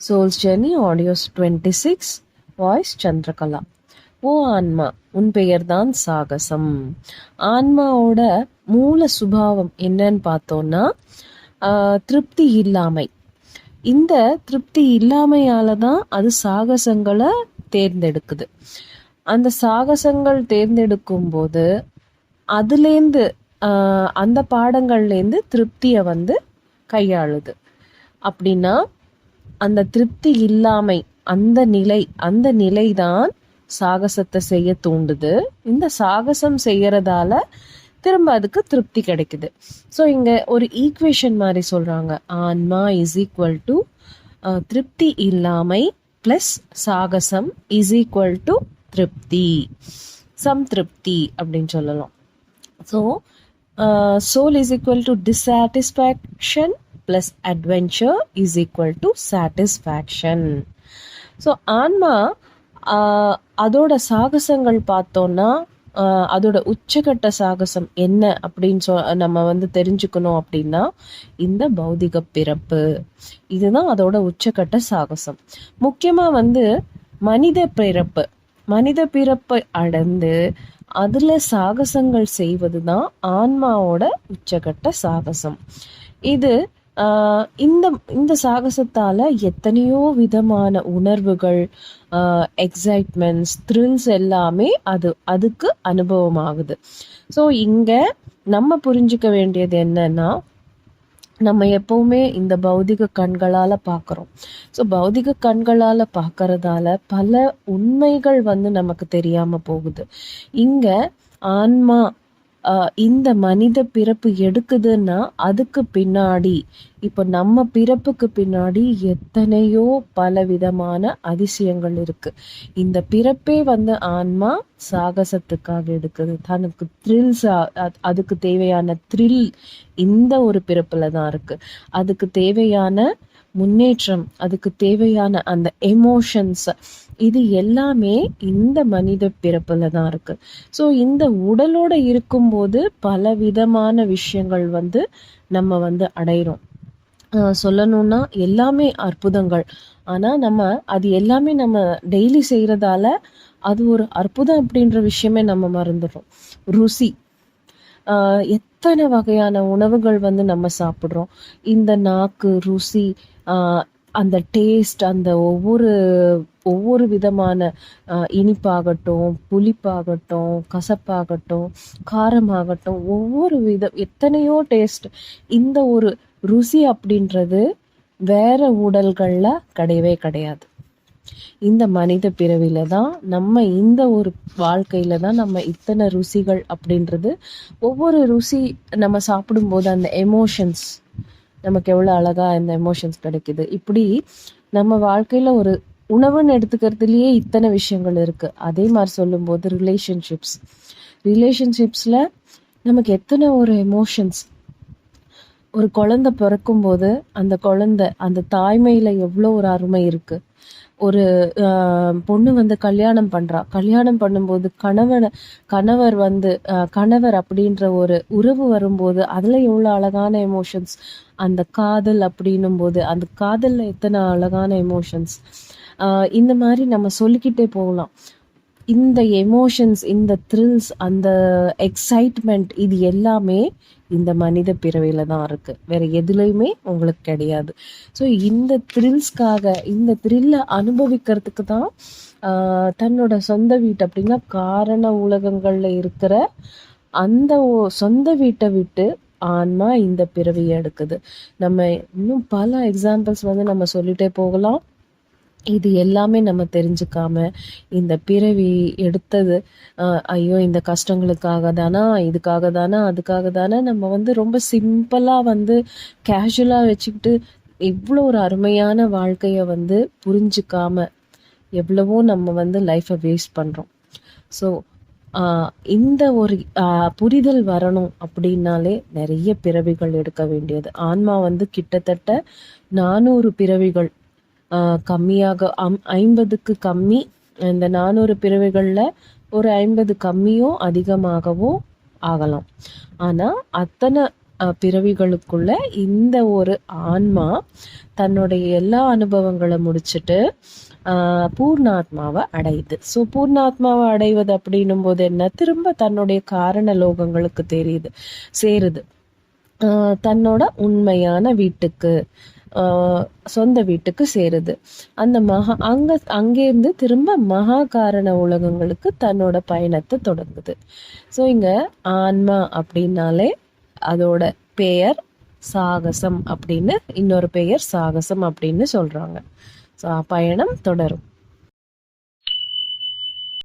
Souls journey audios twenty six voice Chandrakala ஓ ஆன்மா உன் பெயர்தான் சாகசம். ஆன்மாவோட மூல சுபாவம் என்னன்னு பார்த்தோம்னா திருப்தி இல்லாமை. இந்த திருப்தி இல்லாமையால தான் அது சாகசங்களை தேர்ந்தெடுக்குது. அந்த சாகசங்கள் தேர்ந்தெடுக்கும் போது அதுலேருந்து அந்த பாடங்கள்லேருந்து திருப்தியை வந்து கையாளுது. அப்படின்னா அந்த திருப்தி இல்லாமை அந்த நிலை அந்த நிலை தான் சாகசத்தை செய்ய தூண்டுது. இந்த சாகசம் செய்யறதால திரும்ப அதுக்கு திருப்தி கிடைக்குது. ஸோ இங்க ஒரு ஈக்குவேஷன் மாதிரி சொல்றாங்க. ஆன்மா இஸ் ஈக்குவல் டு திருப்தி இல்லாமை ப்ளஸ் சாகசம் இஸ் ஈக்குவல் டு திருப்தி. சம் திருப்தி அப்படின்னு சொல்லலாம். So soul is equal to dissatisfaction plus adventure is equal to satisfaction so ஆன்மா ஆஹ், அதோட சாகசங்கள் பார்த்தோன்னா அதோட உச்சகட்ட சாகசம் என்ன அப்படின்னு சொ நம்ம வந்து தெரிஞ்சுக்கணும் அப்படின்னா இந்த பௌதிக பிறப்பு. இதுதான் அதோட உச்சகட்ட சாகசம். முக்கியமாக வந்து மனித பிறப்பு. மனித பிறப்பை அடைந்து அதில் சாகசங்கள் செய்வது தான் ஆன்மாவோட உச்சகட்ட சாகசம். இது இந்த இந்த சாகசத்தால் எத்தனையோ விதமான உணர்வுகள் எக்ஸைட்மெண்ட்ஸ் த்ரில்ஸ் எல்லாமே அது அதுக்கு அனுபவமாகுது. ஸோ இங்கே நம்ம புரிஞ்சுக்க வேண்டியது என்னன்னா நம்ம எப்பவுமே இந்த பௌதிக கண்களால் பார்க்குறோம் ஸோ பௌதிக கண்களால் பார்க்கறதால பல உண்மைகள் வந்து நமக்கு தெரியாமல் போகுது. இங்கே ஆன்மா இந்த மனித பிறப்பு எடுக்குதுன்னா அதுக்கு பின்னாடி இப்போ நம்ம பிறப்புக்கு பின்னாடி எத்தனையோ பல விதமான அதிசயங்கள் இருக்கு. இந்த பிறப்பே வந்து ஆன்மா சாகசத்துக்காக எடுக்குது. தனக்கு த்ரில்ஸ் அதுக்கு தேவையான த்ரில் இந்த ஒரு பிறப்புல தான் இருக்கு. அதுக்கு தேவையான முன்னேற்றம் அதுக்கு தேவையான அந்த எமோஷன்ஸ் இது எல்லாமே இந்த மனித பிறப்பில் தான் இருக்கு. ஸோ இந்த உடலோட இருக்கும்போது பல விதமான விஷயங்கள் வந்து நம்ம வந்து அடையிறோம். ஆஹ் சொல்லணும்னா எல்லாமே அற்புதங்கள். ஆனா நம்ம அது எல்லாமே நம்ம டெய்லி செய்யறதால அது ஒரு அற்புதம் அப்படின்ற விஷயமே நம்ம மறந்துடுறோம். ருசி. ஆஹ் எத்தனை வகையான உணவுகள் வந்து நம்ம சாப்பிட்றோம். இந்த நாக்கு ருசி அந்த டேஸ்ட் அந்த ஒவ்வொரு ஒவ்வொரு விதமான இனிப்பாகட்டும் புளிப்பாகட்டும் கசப்பாகட்டும் காரமாகட்டும் ஒவ்வொரு விதம் எத்தனையோ டேஸ்ட் இந்த ஒரு ருசி அப்படின்றது வேற உடல்களில் கிடையவே கிடையாது. இந்த மனித பிறவில தான் நம்ம இந்த ஒரு வாழ்க்கையில தான் நம்ம இத்தனை ருசிகள் அப்படின்றது. ஒவ்வொரு ருசி நம்ம சாப்பிடும்போது அந்த எமோஷன்ஸ் நமக்கு எவ்வளோ அழகா இந்த எமோஷன்ஸ் கிடைக்குது. இப்படி நம்ம வாழ்க்கையில ஒரு உணவுன்னு எடுத்துக்கிறதுலயே இத்தனை விஷயங்கள் இருக்கு. அதே மாதிரி சொல்லும்போது ரிலேஷன்ஷிப்ஸ் ரிலேஷன்ஷிப்ஸ்ல நமக்கு எத்தனை ஒரு எமோஷன்ஸ் ஒரு குழந்தை பிறக்கும்போது அந்த குழந்தை அந்த தாய்மையில எவ்வளோ ஒரு அருமை இருக்கு. ஒரு பொண்ணு வந்து கல்யாணம் பண்றா. கல்யாணம் பண்ணும்போது கணவனை கணவர் வந்து கணவர் அப்படின்ற ஒரு உறவு வரும்போது அதுல எவ்வளோ அழகான எமோஷன்ஸ் அந்த காதல் அப்படின்னும் போது அந்த காதல்ல எத்தனை அழகான எமோஷன்ஸ் இந்த மாதிரி நம்ம சொல்லிக்கிட்டே போகலாம். இந்த எமோஷன்ஸ் இந்த த்ரில்ஸ் அந்த எக்ஸைட்மெண்ட் இது எல்லாமே இந்த மனித பிறவியில் தான் இருக்குது வேற எதுலேயுமே உங்களுக்கு கிடையாது. ஸோ இந்த த்ரில்ஸ்க்காக இந்த த்ரில்லை அனுபவிக்கிறதுக்கு தான் தன்னோட சொந்த வீட்டு அப்படின்னா காரண உலகங்களில் இருக்கிற அந்த சொந்த வீட்டை விட்டு ஆன்மா இந்த பிறவியை எடுக்குது. நம்ம இன்னும் பல எக்ஸாம்பிள்ஸ் வந்து நம்ம சொல்லிட்டே போகலாம். இது எல்லாமே நம்ம தெரிஞ்சுக்காம இந்த பிறவி எடுத்தது ஐயோ இந்த கஷ்டங்களுக்காக தானா இதுக்காக தானா அதுக்காக தானே நம்ம வந்து ரொம்ப சிம்பிளாக வந்து கேஷுவலாக வச்சுக்கிட்டு இவ்வளோ ஒரு அருமையான வாழ்க்கையை வந்து புரிஞ்சுக்காம எவ்வளவோ நம்ம வந்து லைஃப்பை வேஸ்ட் பண்ணுறோம் ஸோ இந்த ஒரு புரிதல் வரணும் அப்படின்னாலே நிறைய பிறவிகள் எடுக்க வேண்டியது. ஆன்மா வந்து கிட்டத்தட்ட நானூறு பிறவிகள் கம்மியாக அம் ஐம்பதுக்கு கம்மி. இந்த நானூறு பிறவிகளில் ஒரு ஐம்பது கம்மியோ அதிகமாகவோ ஆகலாம். ஆனால் அத்தனை பிறவிகளுக்குள்ள இந்த ஒரு ஆன்மா தன்னுடைய எல்லா அனுபவங்களை முடிச்சுட்டு ஆஹ், பூர்ணாத்மாவை அடையுது. ஸோ பூர்ணாத்மாவை அடைவது அப்படின்னும் போது என்ன? திரும்ப தன்னுடைய காரண லோகங்களுக்கு தெரியுது சேருது. ஆஹ், தன்னோட உண்மையான வீட்டுக்கு சொந்த வீட்டுக்கு சேருது. அந்த மகா அங்க அங்கேருந்து திரும்ப மகா காரண உலகங்களுக்கு தன்னோட பயணத்தை தொடங்குது. ஸோ இங்க ஆன்மா அப்படின்னாலே அதோட பெயர் சாகசம் அப்படின்னு இன்னொரு பெயர் சாகசம் அப்படின்னு சொல்றாங்க. ஸோ பயணம் தொடரும்.